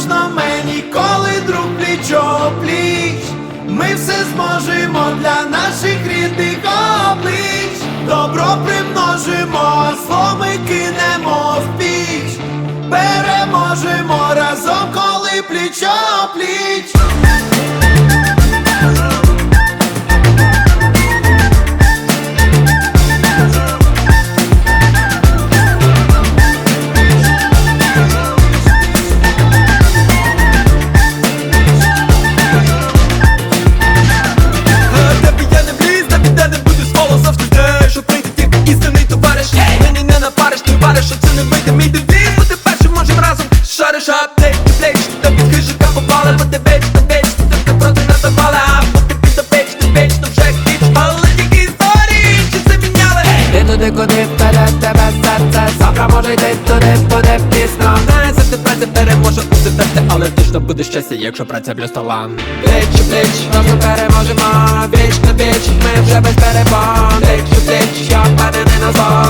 можна мені, коли друг пліч-о-пліч Ми все зможемо для наших рідних облич, добро примножимо, а зло ми кинемо в піч, переможемо. Не вийде мій девіз Бути першим можем разом. Шариш аптек, ти плеч Та під хижика попали, бо ти вечно, вечно Ти проти нас запали, а поки під опеч, ти вечно вже хіч Але тільки історії, чи це міняли? Ти туди, куди вперед тебе серце? Завтра може йти туди, буде пізно. Знає, завжди праця переможе у серце Але точно буде щастя, якщо праця плюс талант Пліч у пліч, разом переможемо. Віч на віч, ми вже без перебон Пліч у я впевнений назад. Звернемо